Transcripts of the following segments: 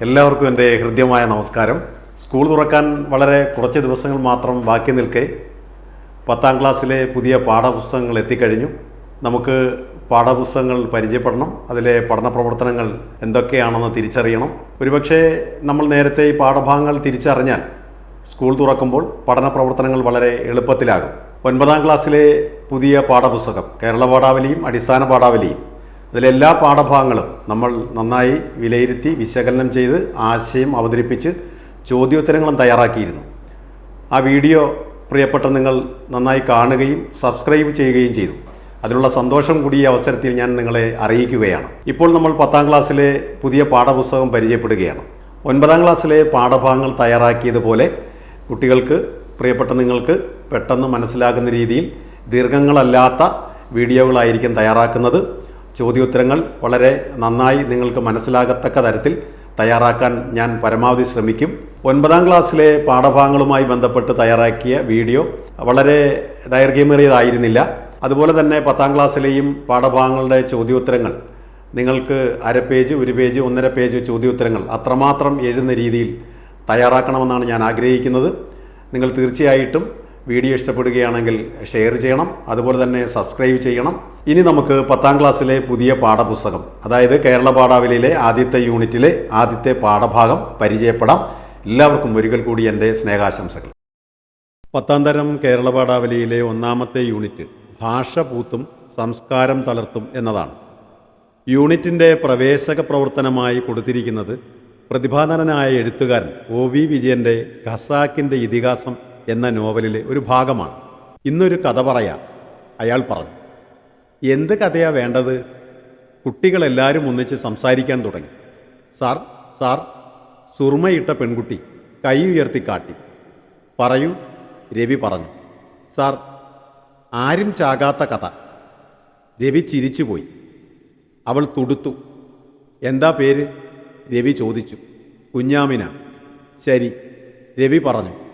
എല്ലാവർക്കും എന്റെ ഹൃദ്യമായ നമസ്കാരം. സ്കൂൾ തുറക്കാൻ വളരെ കുറച്ച് ദിവസങ്ങൾ മാത്രം ബാക്കി നിൽക്കെ. പത്താം ക്ലാസ്സിലെ പുതിയ പാഠപുസ്തകങ്ങൾ എത്തിക്കഴിഞ്ഞു. നമുക്ക് പാഠപുസ്തകങ്ങൾ പരിചയപ്പെടണം. അതിലെ പഠന പ്രവർത്തനങ്ങൾ എന്തൊക്കെയാണെന്ന് തിരിച്ചറിയണം. ഒരുപക്ഷെ നമ്മൾ നേരത്തെ ഈ പാഠഭാഗങ്ങൾ തിരിച്ചറിഞ്ഞാൽ സ്കൂൾ തുറക്കുമ്പോൾ പഠന പ്രവർത്തനങ്ങൾ വളരെ എളുപ്പത്തിലാകും. ഒൻപതാം ക്ലാസ്സിലെ പുതിയ പാഠപുസ്തകം കേരള പാഠാവലിയും അടിസ്ഥാന പാഠാവലിയും. അതിലെല്ലാ പാഠഭാഗങ്ങളും നമ്മൾ നന്നായി വിലയിരുത്തി വിശകലനം ചെയ്ത് ആശയം അവതരിപ്പിച്ച് ചോദ്യോത്തരങ്ങളും തയ്യാറാക്കിയിരുന്നു. ആ വീഡിയോ പ്രിയപ്പെട്ട നിങ്ങൾ നന്നായി കാണുകയും സബ്സ്ക്രൈബ് ചെയ്യുകയും ചെയ്തു. അതിലുള്ള സന്തോഷം കൂടി ഈ അവസരത്തിൽ ഞാൻ നിങ്ങളെ അറിയിക്കുകയാണ്. ഇപ്പോൾ നമ്മൾ പത്താം ക്ലാസ്സിലെ പുതിയ പാഠപുസ്തകം പരിചയപ്പെടുകയാണ്. ഒൻപതാം ക്ലാസ്സിലെ പാഠഭാഗങ്ങൾ തയ്യാറാക്കിയതുപോലെ കുട്ടികൾക്ക് പ്രിയപ്പെട്ട നിങ്ങൾക്ക് പെട്ടെന്ന് മനസ്സിലാകുന്ന രീതിയിൽ ദീർഘങ്ങളല്ലാത്ത വീഡിയോകളായിരിക്കും തയ്യാറാക്കുന്നത്. ചോദ്യോത്തരങ്ങൾ വളരെ നന്നായി നിങ്ങൾക്ക് മനസ്സിലാകത്തക്ക തരത്തിൽ തയ്യാറാക്കാൻ ഞാൻ പരമാവധി ശ്രമിക്കും. ഒൻപതാം ക്ലാസ്സിലെ പാഠഭാഗങ്ങളുമായി ബന്ധപ്പെട്ട് തയ്യാറാക്കിയ വീഡിയോ വളരെ ദൈർഘ്യമേറിയതായിരുന്നില്ല. അതുപോലെ തന്നെ പത്താം ക്ലാസ്സിലെയും പാഠഭാഗങ്ങളുടെ ചോദ്യോത്തരങ്ങൾ നിങ്ങൾക്ക് അര പേജ് ഒരു പേജ് ഒന്നര പേജ് ചോദ്യോത്തരങ്ങൾ അത്രമാത്രം എഴുതുന്ന രീതിയിൽ തയ്യാറാക്കണമെന്നാണ് ഞാൻ ആഗ്രഹിക്കുന്നത്. നിങ്ങൾ തീർച്ചയായിട്ടും വീഡിയോ ഇഷ്ടപ്പെടുകയാണെങ്കിൽ ഷെയർ ചെയ്യണം അതുപോലെ തന്നെ സബ്സ്ക്രൈബ് ചെയ്യണം. ഇനി നമുക്ക് പത്താം ക്ലാസ്സിലെ പുതിയ പാഠപുസ്തകം അതായത് കേരള പാഠാവലിയിലെ ആദ്യത്തെ യൂണിറ്റിലെ ആദ്യത്തെ പാഠഭാഗം പരിചയപ്പെടാം. എല്ലാവർക്കും ഒരിക്കൽ കൂടി എന്റെ സ്നേഹാശംസകൾ. പത്താം തരം കേരള പാഠാവലിയിലെ ഒന്നാമത്തെ യൂണിറ്റ് ഭാഷ പൂത്തും സംസ്കാരം തളർത്തും എന്നതാണ്. യൂണിറ്റിന്റെ പ്രവേശക പ്രവർത്തനമായി കൊടുത്തിരിക്കുന്നത് പ്രതിഭാധനനായ എഴുത്തുകാരൻ ഒ വി വിജയന്റെ ഖസാക്കിന്റെ ഇതിഹാസം എന്ന നോവലിലെ ഒരു ഭാഗമാണ്. ഇന്നൊരു കഥ പറയാം അയാൾ പറഞ്ഞു. എന്ത് കഥയാ വേണ്ടത്? കുട്ടികളെല്ലാവരും ഒന്നിച്ച് സംസാരിക്കാൻ തുടങ്ങി. സാർ സാർ സുർമയിട്ട പെൺകുട്ടി കൈ ഉയർത്തി കാട്ടി. പറയൂ രവി പറഞ്ഞു. സാർ ആരും ചാകാത്ത കഥ. രവി ചിരിച്ചുപോയി. അവൾ തുടുത്തു. എന്താ പേര്? രവി ചോദിച്ചു. കുഞ്ഞാമിന. ശരി രവി പറഞ്ഞു.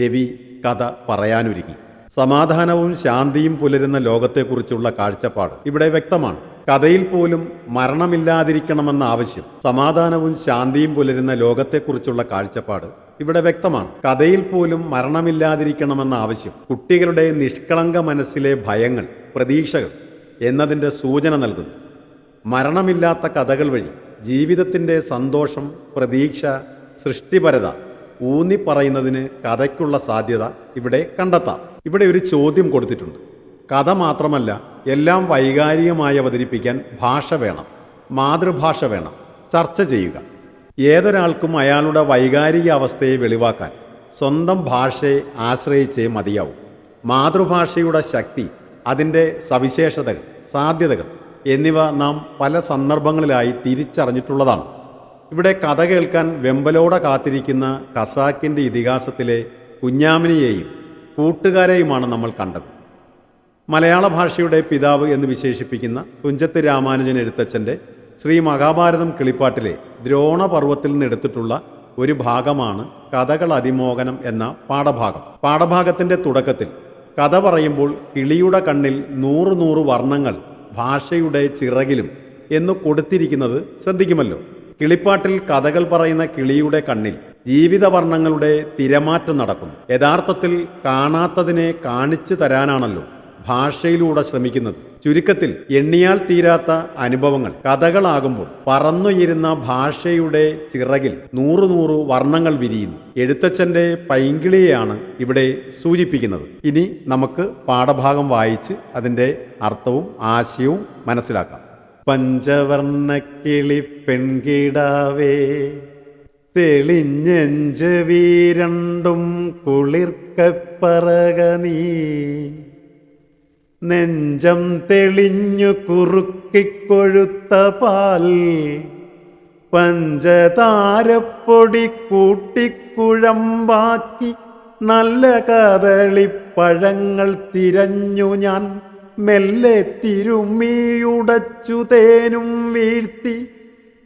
രവി കഥ പറയാനൊരുങ്ങി. സമാധാനവും ശാന്തിയും പുലരുന്ന ലോകത്തെക്കുറിച്ചുള്ള കാഴ്ചപ്പാട് ഇവിടെ വ്യക്തമാണ്. കഥയിൽ പോലും മരണമില്ലാതിരിക്കണമെന്ന ആവശ്യം സമാധാനവും ശാന്തിയും പുലരുന്ന ലോകത്തെക്കുറിച്ചുള്ള കാഴ്ചപ്പാട് ഇവിടെ വ്യക്തമാണ്. കഥയിൽ പോലും മരണമില്ലാതിരിക്കണമെന്ന ആവശ്യം കുട്ടികളുടെ നിഷ്കളങ്ക മനസ്സിലെ ഭയങ്ങൾ പ്രതീക്ഷകൾ എന്നതിന്റെ സൂചന നൽകുന്നു. മരണമില്ലാത്ത കഥകൾ വഴി ജീവിതത്തിന്റെ സന്തോഷം പ്രതീക്ഷ സൃഷ്ടിപരത ഊന്നിപ്പറയുന്നതിന് കഥയ്ക്കുള്ള സാധ്യത ഇവിടെ കണ്ടെത്താം. ഇവിടെ ഒരു ചോദ്യം കൊടുത്തിട്ടുണ്ട്. കഥ മാത്രമല്ല എല്ലാം വൈകാരികമായി അവതരിപ്പിക്കാൻ ഭാഷ വേണം മാതൃഭാഷ വേണം. ചർച്ച ചെയ്യുക. ഏതൊരാൾക്കും അയാളുടെ വൈകാരിക അവസ്ഥയെ വെളിവാക്കാൻ സ്വന്തം ഭാഷയെ ആശ്രയിച്ചേ മതിയാവും. മാതൃഭാഷയുടെ ശക്തി അതിന്റെ സവിശേഷതകൾ സാധ്യതകൾ എന്നിവ നാം പല സന്ദർഭങ്ങളിലായി തിരിച്ചറിഞ്ഞിട്ടുള്ളതാണ്. ഇവിടെ കഥ കേൾക്കാൻ വെമ്പലോടെ കാത്തിരിക്കുന്ന കസാക്കിന്റെ ഇതിഹാസത്തിലെ കുഞ്ഞാമിനിയെയും കൂട്ടുകാരെയുമാണ് നമ്മൾ കണ്ടത്. മലയാള ഭാഷയുടെ പിതാവ് എന്ന് വിശേഷിപ്പിക്കുന്ന തുഞ്ചത്ത് രാമാനുജൻ എഴുത്തച്ഛന്റെ ശ്രീ മഹാഭാരതം കിളിപ്പാട്ടിലെ ദ്രോണപർവത്തിൽ നിന്നെടുത്തിട്ടുള്ള ഒരു ഭാഗമാണ് കഥകൾ അതിമോഹനം എന്ന പാഠഭാഗം. പാഠഭാഗത്തിന്റെ തുടക്കത്തിൽ കഥ പറയുമ്പോൾ കിളിയുടെ കണ്ണിൽ നൂറ് നൂറ് വർണങ്ങൾ ഭാഷയുടെ ചിറകിലും എന്ന് കൊടുത്തിരിക്കുന്നത് ശ്രദ്ധിക്കുമല്ലോ. കിളിപ്പാട്ടിൽ കഥകൾ പറയുന്ന കിളിയുടെ കണ്ണിൽ ജീവിതവർണങ്ങളുടെ തിരമാറ്റം നടക്കുന്നു. യഥാർത്ഥത്തിൽ കാണാത്തതിനെ കാണിച്ചു തരാനാണല്ലോ ഭാഷയിലൂടെ ശ്രമിക്കുന്നത്. ചുരുക്കത്തിൽ എണ്ണിയാൽ തീരാത്ത അനുഭവങ്ങൾ. കഥകളാകുമ്പോൾ പറന്നുയരുന്ന ഭാഷയുടെ ചിറകിൽ നൂറു നൂറ് വർണങ്ങൾ വിരിയുന്നു. എഴുത്തച്ഛന്റെ പൈങ്കിളിയെയാണ് ഇവിടെ സൂചിപ്പിക്കുന്നത്. ഇനി നമുക്ക് പാഠഭാഗം വായിച്ച് അതിന്റെ അർത്ഥവും ആശയവും മനസ്സിലാക്കാം. പഞ്ചവർണക്കിളി പെൺകിടാവേ തെളിഞ്ഞെഞ്ച് വീരണ്ടും കുളിർക്കപ്പറക നീ. നെഞ്ചം തെളിഞ്ഞു കുറുക്കിക്കൊഴുത്ത പാൽ. പഞ്ചതാരപ്പൊടി കൂട്ടിക്കുഴമ്പാക്കി നല്ല കദളിപ്പഴങ്ങൾ തിരഞ്ഞു ഞാൻ. മെല്ലെ തിരുമ്മിയുടച്ചു തേനും വീഴ്ത്തി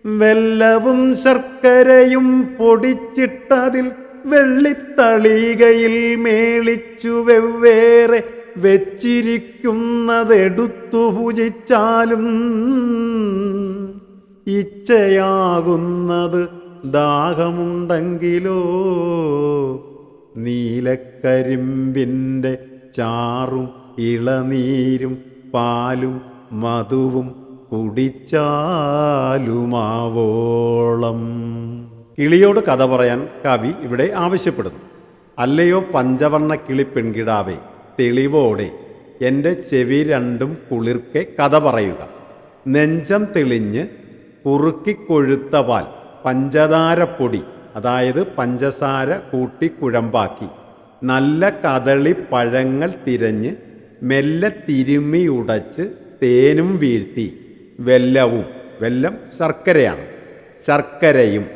വെല്ലവും ശർക്കരയും പൊടിച്ചിട്ടതിൽ വെള്ളിത്തളികയിൽ മേളിച്ചു വെവ്വേറെ വെച്ചിരിക്കുന്നതെടുത്തു ഭുജിച്ചാലും ഇച്ഛയാകുന്നത് ദാഹമുണ്ടെങ്കിലോ? നീലക്കരിമ്പിന്റെ ചാറും ഇളനീരും പാലും മധുവും കുടിച്ചാലുമാവോളം. കിളിയോട് കഥ പറയാൻ കവി ഇവിടെ ആവശ്യപ്പെടുന്നു. അല്ലയോ പഞ്ചവർണ കിളി പെൺകിടാവേ തെളിവോടെ എന്റെ ചെവി രണ്ടും കുളിർക്കെ കഥ പറയുക. നെഞ്ചം തെളിഞ്ഞ് കുറുക്കിക്കൊഴുത്ത പാൽ പഞ്ചതാരപ്പൊടി അതായത് പഞ്ചസാര കൂട്ടി കുഴമ്പാക്കി. നല്ല കദളി പഴങ്ങൾ തിരഞ്ഞ് മെല്ലെ തിരുമ്മി ഉടച്ച് തേനും വീഴ്ത്തി. വെല്ലവും. വെല്ലം ശർക്കരയാണ്. ശർക്കരയും.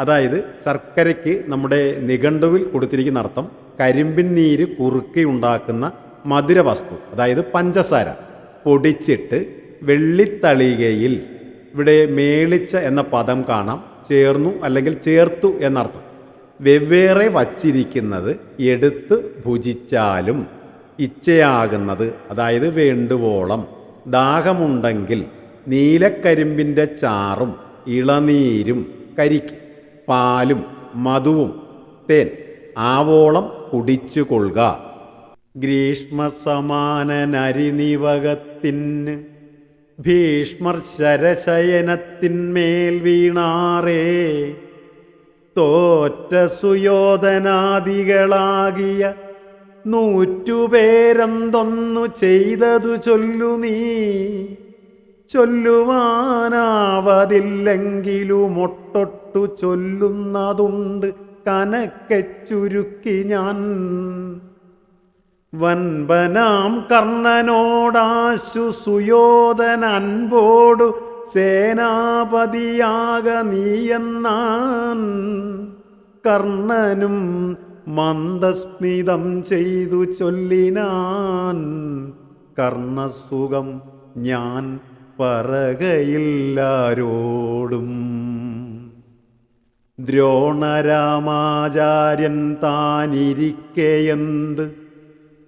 അതായത് ശർക്കരയ്ക്ക് നമ്മുടെ നിഘണ്ടുവിൽ കൊടുത്തിരിക്കുന്ന അർത്ഥം കരിമ്പിൻ നീര് കുറുക്കി ഉണ്ടാക്കുന്ന മധുരവസ്തു അതായത് പഞ്ചസാര പൊടിച്ചിട്ട് വെള്ളിത്തളികയിൽ ഇവിടെ മേളിച്ച എന്ന പദം കാണാം. ചേർന്നു അല്ലെങ്കിൽ ചേർത്തു എന്നർത്ഥം. വെവ്വേറെ വച്ചിരിക്കുന്നത് എടുത്ത് ഭുജിച്ചാലും ഇച്ഛയാകുന്നത്. അതായത് വേണ്ടുവോളം. ദാഹമുണ്ടെങ്കിൽ നീലക്കരിമ്പിന്റെ ചാറും ഇളനീരും കരിക്ക് പാലും മധുവും തേൻ ആവോളം കുടിച്ചു കൊള്ളുക ഗ്രീഷ്മസമാനനരിനിവകത്തിന് ഭീഷ്മർ ശരശയനത്തിന്മേൽ വീണാറേ. തോറ്റ സുയോധനാദികളാകിയ നൂറ്റുപേരെന്തൊന്നു ചെയ്തതു ചൊല്ലു നീ. ചൊല്ലുവാനാവതില്ലെങ്കിലും ഒട്ടൊട്ടു ചൊല്ലുന്നതുണ്ട് കനക്കെ ചുരുക്കി ഞാൻ. വൻപനാം കർണനോടാശു സുയോധന അൻപോടു സേനാപതിയാക നീയെന്നാൻ. കർണനും മന്ദസ്മിതം ചെയ്തു ചൊല്ലിനാൻ കർണസുഖം ഞാൻ പറകയില്ലാരോടും. ദ്രോണരാമാചാര്യൻ താനിരിക്കയെന്ത്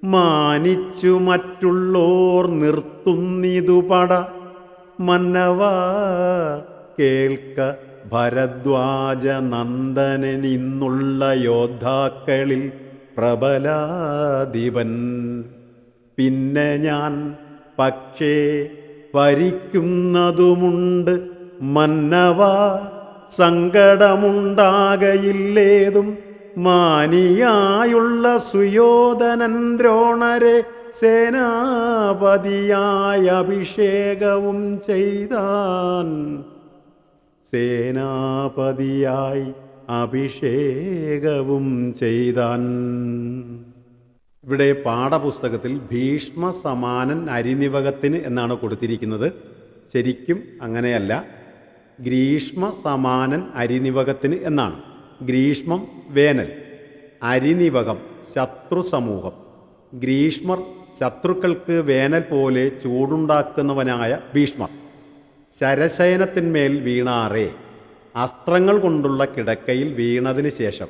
മാനിച്ചു മറ്റുള്ളോർ നിർത്തുന്നിതു പട മന്നവ കേൾക്ക ഭരദ്വാജ നന്ദനനിന്നുള്ള യോദ്ധാക്കളിൽ പ്രബലാധിപൻ. പിന്നെ ഞാൻ പക്ഷേ ഭരിക്കുന്നതുമുണ്ട് മന്നവ സങ്കടമുണ്ടാകയില്ലേതും. മാനിയായുള്ള സുയോധനൻ ദ്രോണരെ സേനാപതിയായ അഭിഷേകവും ചെയ്താൻ. സേനാപതിയായി അഭിഷേകവും ചെയ്താൻ. ഇവിടെ പാഠപുസ്തകത്തിൽ ഭീഷ്മ സമാനൻ അരിനിവകത്തിന് എന്നാണ് കൊടുത്തിരിക്കുന്നത്. ശരിക്കും അങ്ങനെയല്ല. ഗ്രീഷ്മ സമാനൻ അരിനിവകത്തിന് എന്നാണ്. ഗ്രീഷ്മം വേനൽ അരിനിവകം ശത്രു സമൂഹം ഗ്രീഷ്മർ ശത്രുക്കൾക്ക് വേനൽ പോലെ ചൂടുണ്ടാക്കുന്നവനായ ഭീഷ്മർ. ശരശയനത്തിന്മേൽ വീണാറേ. അസ്ത്രങ്ങൾ കൊണ്ടുള്ള കിടക്കയിൽ വീണതിന് ശേഷം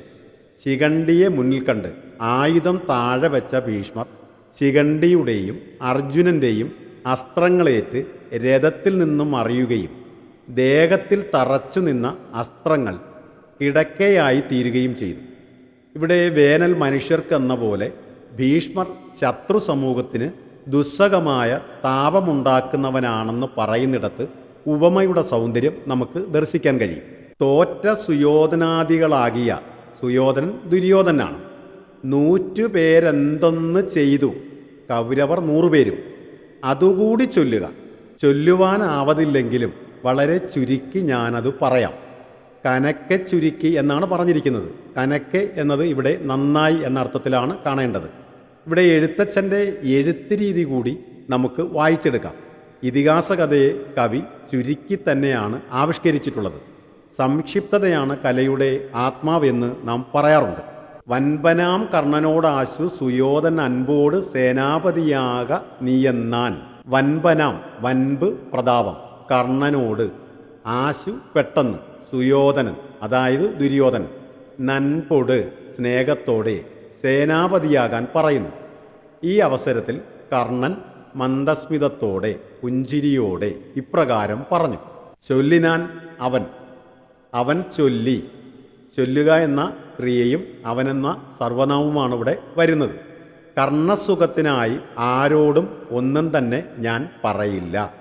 ശിഖണ്ഡിയെ മുന്നിൽ കണ്ട് ആയുധം താഴെ വെച്ച ഭീഷ്മർ ശിഖണ്ഡിയുടെയും അർജുനന്റെയും അസ്ത്രങ്ങളേറ്റ് രഥത്തിൽ നിന്നും അറിയുകയും ദേഹത്തിൽ തറച്ചു നിന്ന അസ്ത്രങ്ങൾ കിടക്കയായി തീരുകയും ചെയ്തു. ഇവിടെ വേനൽ മനുഷ്യർക്കെന്ന പോലെ ഭീഷ്മർ ശത്രു സമൂഹത്തിന് ദുസ്സഹമായ താപമുണ്ടാക്കുന്നവനാണെന്ന് പറയുന്നിടത്ത് ഉപമയുടെ സൗന്ദര്യം നമുക്ക് ദർശിക്കാൻ കഴിയും. തോറ്റ സുയോധനാദികളാകിയ സുയോധനൻ ദുര്യോധനാണ്. നൂറ്റു പേരെന്തൊന്ന് ചെയ്തു? കൗരവർ നൂറുപേരും അതുകൂടി ചൊല്ലുക. ചൊല്ലുവാനാവതില്ലെങ്കിലും വളരെ ചുരുക്കി ഞാനത് പറയാം. കനക്കെ ചുരുക്കി എന്നാണ് പറഞ്ഞിരിക്കുന്നത്. കനക്കെ എന്നത് ഇവിടെ നന്നായി എന്ന അർത്ഥത്തിലാണ് കാണേണ്ടത്. ഇവിടെ എഴുത്തച്ഛന്റെ എഴുത്ത് രീതി കൂടി നമുക്ക് വായിച്ചെടുക്കാം. ഇതിഹാസ കഥയെ കവി ചുരുക്കി തന്നെയാണ് ആവിഷ്കരിച്ചിട്ടുള്ളത്. സംക്ഷിപ്തതയാണ് കലയുടെ ആത്മാവെന്ന് നാം പറയാറുണ്ട്. വൻപനാം കർണനോടാശു സുയോധൻ അൻപോട് സേനാപതിയാക നീയെന്നാൻ. വൻപനാം വൻപ് പ്രതാപം കർണനോട് ആശു പെട്ടെന്ന് സുയോധനൻ അതായത് ദുര്യോധനൻ നൻപൊട് സ്നേഹത്തോടെ സേനാപതിയാകാൻ പറയുന്നു. ഈ അവസരത്തിൽ കർണൻ മന്ദസ്മിതത്തോടെ പുഞ്ചിരിയോടെ ഇപ്രകാരം പറഞ്ഞു. ചൊല്ലിനാൻ അവൻ. അവൻ ചൊല്ലി. ചൊല്ലുക എന്ന ക്രിയയും അവനെന്ന സർവനാമവുമാണ് ഇവിടെ വരുന്നത്. കർണസുഖത്തിനായി ആരോടും ഒന്നും തന്നെ ഞാൻ പറയില്ല.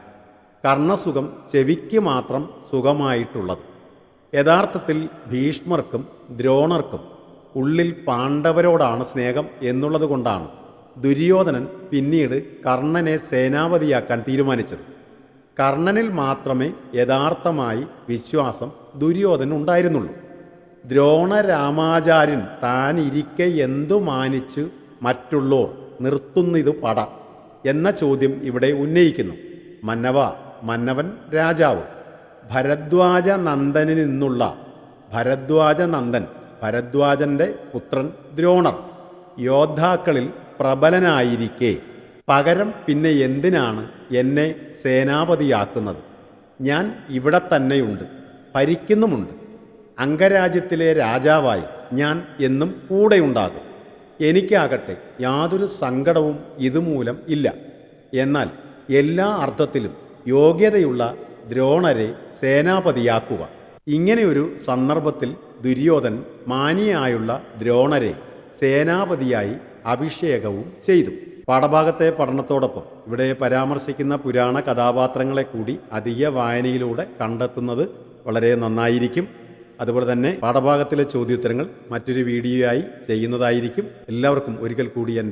കർണസുഖം ചെവിക്ക് മാത്രം സുഖമായിട്ടുള്ളത്. യഥാർത്ഥത്തിൽ ഭീഷ്മർക്കും ദ്രോണർക്കും ഉള്ളിൽ പാണ്ഡവരോടാണ് സ്നേഹം എന്നുള്ളത് കൊണ്ടാണ്. ദുര്യോധനൻ പിന്നീട് കർണനെ സേനാപതിയാക്കാൻ തീരുമാനിച്ചത്. കർണനിൽ മാത്രമേ യഥാർത്ഥമായി വിശ്വാസം ദുര്യോധനൻ ഉണ്ടായിരുന്നുള്ളൂ. ദ്രോണരാമാചാര്യൻ താൻ ഇരിക്കെ എന്തു മാനിച്ച് മറ്റുള്ളോർ നിർത്തുന്നത് പട എന്ന ചോദ്യം ഇവിടെ ഉന്നയിക്കുന്നു. മന്നവ മന്നവൻ രാജാവ്. ഭരദ്വാജ നന്ദനിൽ നിന്നുള്ള ഭരദ്വാജ നന്ദൻ ഭരദ്വാജന്റെ പുത്രൻ ദ്രോണർ. യോദ്ധാക്കളിൽ പ്രബലനായിരിക്കെ. പകരം പിന്നെ എന്തിനാണ് എന്നെ സേനാപതിയാക്കുന്നത്? ഞാൻ ഇവിടെ തന്നെയുണ്ട് ഭരിക്കുന്നുമുണ്ട്. അംഗരാജ്യത്തിലെ രാജാവായി ഞാൻ എന്നും കൂടെയുണ്ടാകും. എനിക്കാകട്ടെ യാതൊരു സങ്കടവും ഇതുമൂലം ഇല്ല. എന്നാൽ എല്ലാ അർത്ഥത്തിലും യോഗ്യതയുള്ള ദ്രോണരെ സേനാപതിയാക്കുക. ഇങ്ങനെയൊരു സന്ദർഭത്തിൽ ദുര്യോധൻ മാനിയായുള്ള ദ്രോണരെ സേനാപതിയായി അഭിഷേകവും ചെയ്തു. പാഠഭാഗത്തെ പഠനത്തോടൊപ്പം ഇവിടെ പരാമർശിക്കുന്ന പുരാണ കഥാപാത്രങ്ങളെ കൂടി അധിക വായനയിലൂടെ കണ്ടെത്തുന്നത് വളരെ നന്നായിരിക്കും. അതുപോലെ തന്നെ പാഠഭാഗത്തിലെ ചോദ്യോത്തരങ്ങൾ മറ്റൊരു വീഡിയോയായി ചെയ്യുന്നതായിരിക്കും. എല്ലാവർക്കും ഒരിക്കൽ കൂടി എന്റെ